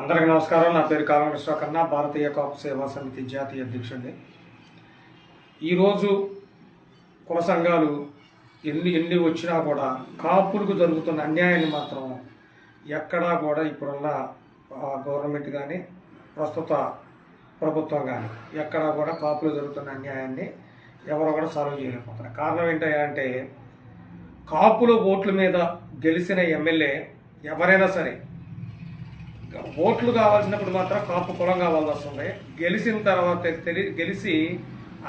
అందరికీ నమస్కారం. నా పేరు కామకృష్ణ కన్నా భారతీయ కాపు సేవా సమితి జాతీయ అధ్యక్షుడిని. ఈరోజు కుల సంఘాలు ఎన్ని ఎన్ని వచ్చినా కూడా కాపులకు జరుగుతున్న అన్యాయాన్ని మాత్రం ఎక్కడా కూడా ఇప్పుడున్న గవర్నమెంట్ కానీ ప్రస్తుత ప్రభుత్వం కానీ ఎక్కడా కూడా కాపులు జరుగుతున్న అన్యాయాన్ని ఎవరు కూడా సాల్వ్ చేయలేకపోతున్నారు. కారణం ఏంటంటే కాపుల ఓట్ల మీద గెలిచిన ఎమ్మెల్యే ఎవరైనా సరే ఓట్లు కావాల్సినప్పుడు మాత్రం కాపు కులం కావాల్సి వస్తుంది. గెలిచిన తర్వాత తెలి గెలిచి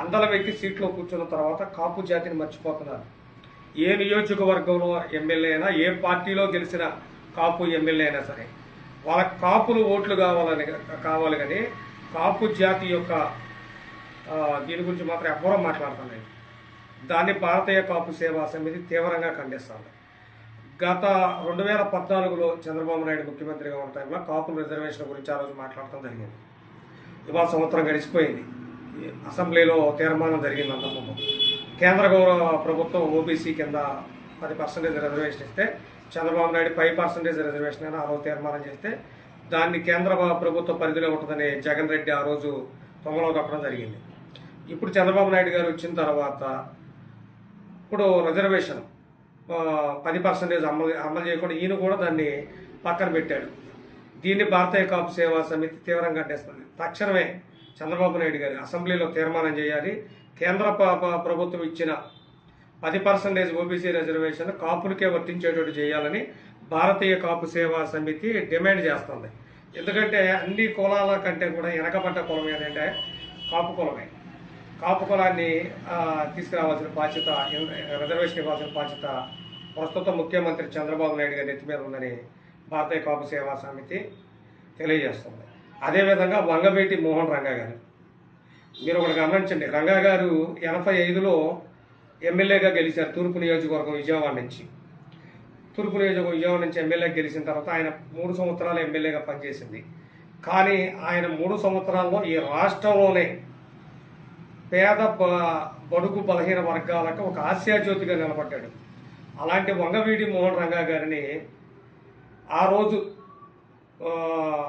అందల వ్యక్తి సీట్లో కూర్చున్న తర్వాత కాపు జాతిని మర్చిపోతున్నారు. ఏ నియోజకవర్గంలో ఎమ్మెల్యే అయినా ఏ పార్టీలో గెలిచిన కాపు ఎమ్మెల్యే అయినా సరే వాళ్ళ కాపులు ఓట్లు కావాలని కావాలి కానీ కాపు జాతి యొక్క దీని గురించి మాత్రం ఎవ్వరూ మాట్లాడుతున్నాయి దాన్ని భారతీయ కాపు సేవా సమితి తీవ్రంగా ఖండిస్తుంది. గత రెండు వేల పద్నాలుగులో చంద్రబాబు నాయుడు ముఖ్యమంత్రిగా ఉన్న టైంలో కాపుల రిజర్వేషన్ గురించి ఆ రోజు మాట్లాడటం జరిగింది. ఇవాళ సంవత్సరం గడిచిపోయింది. ఈ అసెంబ్లీలో తీర్మానం జరిగింది అంతకుముందు. కేంద్ర గౌరవ ప్రభుత్వం ఓబీసీ కింద పది పర్సెంటేజ్ రిజర్వేషన్ ఇస్తే Chandrababu Naidu five percentage reservation అయినా ఆ రోజు తీర్మానం చేస్తే దాన్ని కేంద్ర ప్రభుత్వ పరిధిలో ఉంటుందని జగన్ రెడ్డి ఆ రోజు తొంగలో కట్టడం జరిగింది. ఇప్పుడు చంద్రబాబు నాయుడు గారు వచ్చిన తర్వాత ఇప్పుడు రిజర్వేషన్ పది పర్సెంటేజ్ అమలు అమలు చేయకుండా ఈయన కూడా దాన్ని పక్కన పెట్టాడు. దీన్ని భారతీయ కాపు సేవా సమితి తీవ్రంగా అడ్డేస్తుంది తక్షణమే చంద్రబాబు నాయుడు గారు అసెంబ్లీలో తీర్మానం చేయాలి. కేంద్ర ప్రభుత్వం ఇచ్చిన పది పర్సెంటేజ్ ఓబీసీ రిజర్వేషన్ కాపులకే వర్తించేటట్టు చేయాలని భారతీయ కాపు సేవా సమితి డిమాండ్ చేస్తుంది. ఎందుకంటే అన్ని కులాల కంటే కూడా వెనకబడ్డ కులం ఏంటంటే కాపు కులమే. కాపు కులాన్ని తీసుకురావాల్సిన బాధ్యత రిజర్వేషన్ ఇవ్వాల్సిన బాధ్యత ప్రస్తుత ముఖ్యమంత్రి చంద్రబాబు నాయుడు గారి నెత్తి మీద ఉందని భారతీయ కాపు సేవా సమితి తెలియజేస్తుంది. అదేవిధంగా వంగవేటి మోహన్ రంగా గారు మీరు ఒకటి గమనించండి. రంగా గారు ఎనభై ఐదులో ఎమ్మెల్యేగా గెలిచారు తూర్పు నియోజకవర్గం విజయవాడ నుంచి. తూర్పు నియోజకవర్గం విజయవాడ నుంచి ఎమ్మెల్యే గెలిచిన తర్వాత ఆయన మూడు సంవత్సరాలు ఎమ్మెల్యేగా పనిచేసింది. కానీ ఆయన మూడు సంవత్సరాల్లో ఈ రాష్ట్రంలోనే పేద బడుగు బలహీన వర్గాలకు ఒక ఆశాజ్యోతిగా నిలబడ్డాడు. అలాంటి వంగవీడి మోహన్ రంగా గారిని ఆ రోజు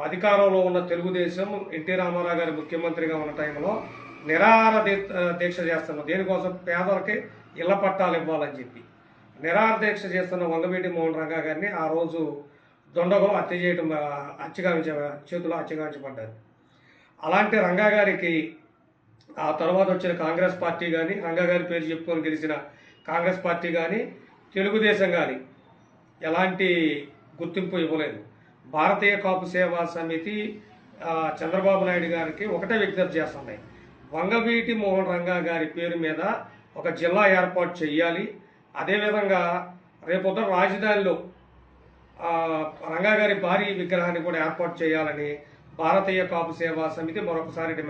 అధికారంలో ఉన్న తెలుగుదేశం ఎన్టీ రామారావు గారి ముఖ్యమంత్రిగా ఉన్న టైంలో నిరాహార దీక్ష చేస్తున్నాం. దేనికోసం? పేదలకి ఇళ్ళ పట్టాలు ఇవ్వాలని చెప్పి. నిరాహార దీక్ష చేస్తున్న వంగవీటి మోహన్ రంగా గారిని ఆ రోజు దొండగో హత్య చేయడం ఆ, చేతులు చేతిలో అలాంటి రంగా గారికి ఆ తర్వాత వచ్చిన కాంగ్రెస్ పార్టీ కానీ రంగా గారి పేరు చెప్పుకొని గెలిచిన కాంగ్రెస్ పార్టీ కానీ తెలుగుదేశం కానీ ఎలాంటి గుర్తింపు ఇవ్వలేదు. భారతీయ కాపు సేవా సమితి చంద్రబాబు నాయుడు గారికి ఒకటే విజ్ఞప్తి చేస్తుంది. వంగవీటి మోహన్ రంగా గారి పేరు మీద ఒక జిల్లా ఏర్పాటు చేయాలి. అదేవిధంగా రేపొద్దున రాజధానిలో రంగా గారి భారీ విగ్రహాన్ని కూడా ఏర్పాటు చేయాలని భారతీయ కాపు సేవా సమితి మరొకసారి డిమాండ్